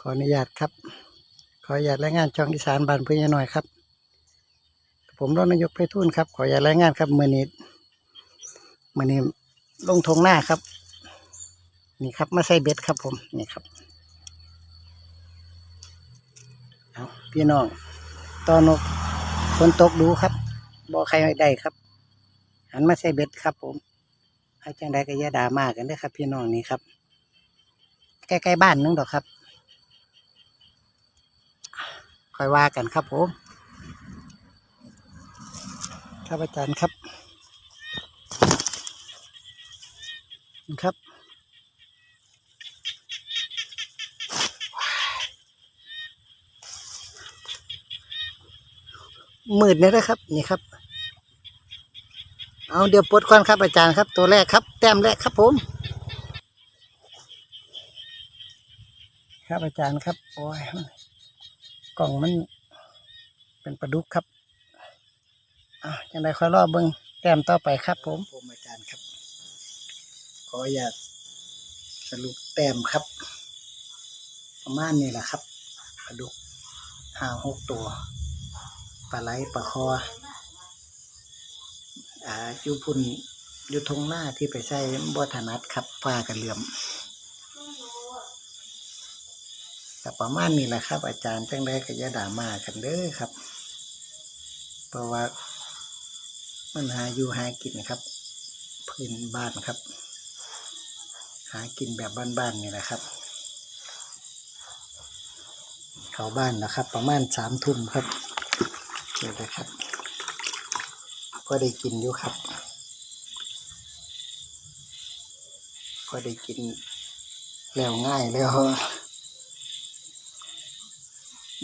ขออนุญาตครับ ขออนุญาตรายงานช่องอีสานบ้านพื้นหน่อยครับ ผมรองนายกไปทุ่นครับ ขออนุญาตรายงานครับมือนี้มือนี้ลงทงหน้าครับ นี่ครับมาใส่เบ็ดครับ ผมนี่ครับเอาพี่น้องตอนนกฝนตกดูครับบ่ใครได้ครับ หันมาใส่เบ็ดครับ ผมอาจังใดก็อย่าด่ามากันเด้อครับ พี่น้องนี่ครับใกล้ๆบ้านนึงดอกครับ ค่อยว่ากันครับผม ครับอาจารย์ครับ ครับมืดเลยนะครับ นี่ครับ เอาเดี๋ยวปลดก่อนครับอาจารย์ครับ ตัวแรกครับ แต้มแรกครับผม ครับอาจารย์ครับ โอ้ย กล่องมันเป็นปลาดุกครับอะยังไงคอยรอเบิ้งแต้มต่อไปครับ ผมผมอาจารย์ครับ ขออยากสรุปแต้มครับ ประมาณนี้แหละครับปลาดุกห้าหกตัวปลาไหลปลาคออ่าอยู่พุ่นอยู่ทงหน้าที่ไปใช้บ่ถนัดครับฟ้ากันเหลื่อม แต่ประมาณนี้แหละครับ อาจารย์จังได้ก็ย่าด่ามากันเด้อครับ เพราะว่ามันหาอยู่หากินครับ พื้นบ้านครับ หากินแบบบ้านๆนี่แหละครับ เขาบ้านนะครับ ประมาณสามทุ่มครับเจอเลยครับก็ได้กินอยู่ครับก็ได้กินแล้วง่ายแล้ว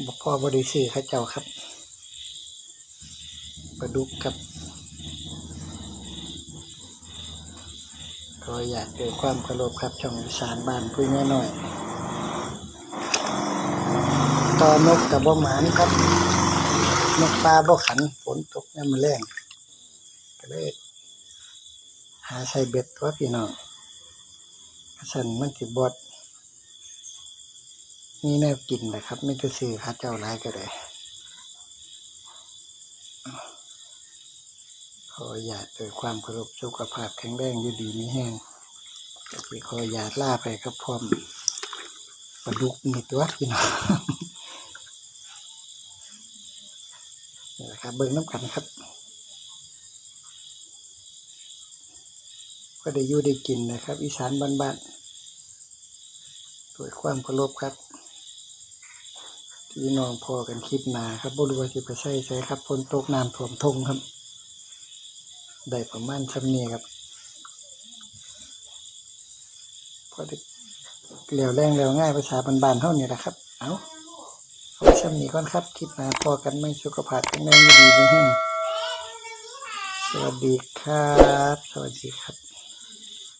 บพ่อบริสื่อข้าเจ้าครับปลาดุกครับก็อยากเกิดความเคารพครับช่องสานบ้านพูดน้อยต่อนกกับบ่หมานครับ นกปลาบ่ขันฝนตกน้ำมันแรงก็เลยหาใส่เบ็ดตัวพี่น้องสันมันติบด มีแนวกินนะครับไม่จะซื้อข้าเจ้าร้ายก็ได้ขออยากโดวยความเคารพสุขภาพแข็งแรงอยู่ดีมีแห้งก็สิขออยากล่าไปครับพร้อมปลาดุกมีตัวพี่น้องนะครับเบิ้งน้ำกันครับ ก็ได้ยู่ได้กินนะครับ อีสานบ้านๆด้วยความเคารพครับ พี่น้องพอกันคลิปหนาครับบรู้ว่าจะไปใส่ใส่ครับฝนตกน้ำท่วมทงครับ ได้ประมาณชำเนียครับพอได้เหลวแรงเหลวง่ายภาษาบานๆเท่านี้แหละครับ เอาเอาไว้ชำนี้ก่อนครับคลิปหนาพอกันไม่สุขภาพแข็งแรงดีไม่แห้งสวัสดีครับ สวัสดีครับ